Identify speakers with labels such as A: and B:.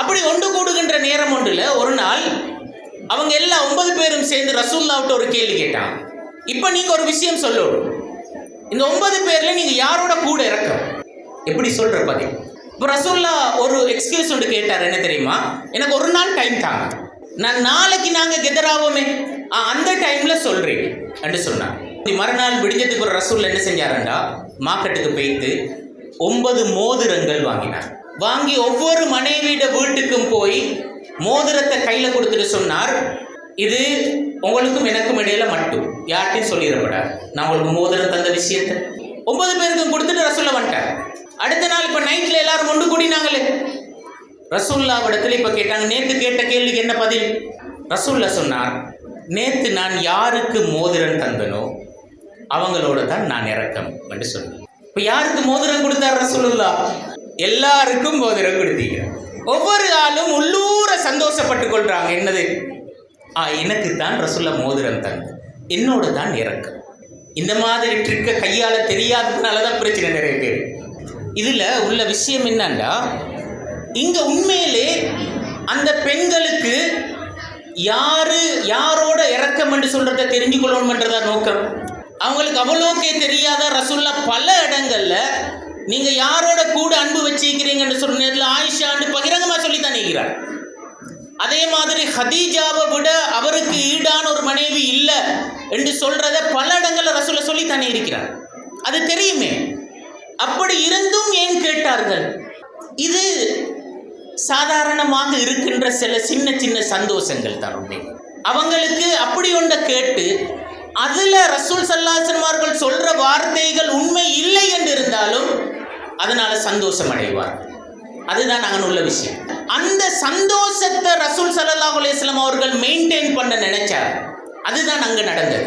A: அப்படி ஒன்று கூடுகின்ற நேரம் ஒன்றில் ஒரு நாள் அவங்க எல்லா ஒன்பது பேரும் சேர்ந்து ரசூல்லாவிட்ட ஒரு கேள்வி கேட்டாங்க. இப்போ நீங்கள் ஒரு விஷயம் சொல்லணும் இந்த ஒன்பது பேரில் நீங்கள் யாரோட கூட இறக்கம்? எப்படி சொல்கிற பதில்? இப்போ ரசூல்லா ஒரு எக்ஸ்கியூஸ் ஒன்று கேட்டார் என்ன தெரியுமா? எனக்கு ஒரு நாள் டைம் தாங்க. நான் நாளைக்கு நாங்கள் கெதராவோமே ஆ அந்த டைமில் சொல்கிறேன் என்று சொன்னார். நீ மறுநாள் விடிஞ்சதுக்கு ஒரு ரசூல் என்ன செஞ்சாருண்டா? மார்க்கெட்டுக்கு போயிட்டு ஒன்பது மோதிரங்கள் வாங்கினார். வாங்கி ஒவ்வொரு மனைவியிட வீட்டுக்கும் போய் மோதிரத்தை கையில் கொடுத்துட்டு சொன்னார் இது உங்களுக்கும் எனக்கும் இடையில மட்டும். யார்ட்டையும் சொல்லிடப்படாது நான் உங்களுக்கு மோதிரம் தந்த விஷயத்தை. ஒன்பது பேருக்கும் கொடுத்துட்டு ரசூல்லா வந்துட்டார். அடுத்த நாள் இப்போ நைட்டில் எல்லாரும் ஒன்று கூடினாங்களே. ரசூல்லாவிடத்தில் இப்போ கேட்டாங்க. நேற்று கேட்ட கேள்விக்கு என்ன பதில்? ரசூல்லா சொன்னார் நேற்று நான் யாருக்கு மோதிரம் தந்தனோ அவங்களோட தான் நான் இறக்கம் என்று சொன்னேன் இப்போ யாருக்கு மோதிரம் கொடுத்தார் ரசூலுல்லா எல்லாருக்கும் மோதிரம் கொடுத்தீங்க. ஒவ்வொரு ஆளும் உள்ளூர சந்தோஷப்பட்டு கொள்றாங்க. என்னது? ஆ எனக்கு தான் ரசுல்ல மோதிரம் தங்க என்னோட தான் இறக்கம். இந்த மாதிரி ட்ரிக்கை கையால் தெரியாததுனால தான் பிரச்சனை நிறைய பேர். இதில் உள்ள விஷயம் என்னன்னா இங்க உண்மையிலே அந்த பெண்களுக்கு யாரு யாரோட இறக்கம் என்று சொல்கிறத தெரிஞ்சு கொள்ளணும்ன்றதா நோக்கம். அவங்களுக்கு அவ்வளோக்கே தெரியாத ரசுல்லா பல இடங்கள்ல நீங்க யாரோட கூட என்று சொல்ற நேரத்தில் ஆயிஷாண்டு பகிரங்கமா சொல்லி தான் இருக்கிறார். அதே மாதிரி ஹதீஜாவை விட அவருக்கு ஈடான ஒரு மனைவி இல்லை என்று சொல்றத பல இடங்களில் ரசூல சொல்லி தானே இருக்கிறார். அது தெரியுமே. அப்படி இருந்தும் ஏன் கேட்டார்கள்? இது சாதாரணமாக இருக்கின்ற சில சின்ன சின்ன சந்தோஷங்கள் தான் அவங்களுக்கு அப்படி ஒன்றை கேட்டு அதில் ரசூல் சல்லாசன்மார்கள் சொல்ற வார்த்தைகள் உண்மை இல்லை என்று இருந்தாலும் அதனால சந்தோஷம் அடைவார்கள் அதுதான் அங்கே உள்ள விஷயம். அந்த சந்தோஷத்தை ரசூல் சல்லல்லாஹு அலைஹி அவர்கள் மெயின்டைன் பண்ண நினைச்சார். அதுதான் அங்கே நடந்தது.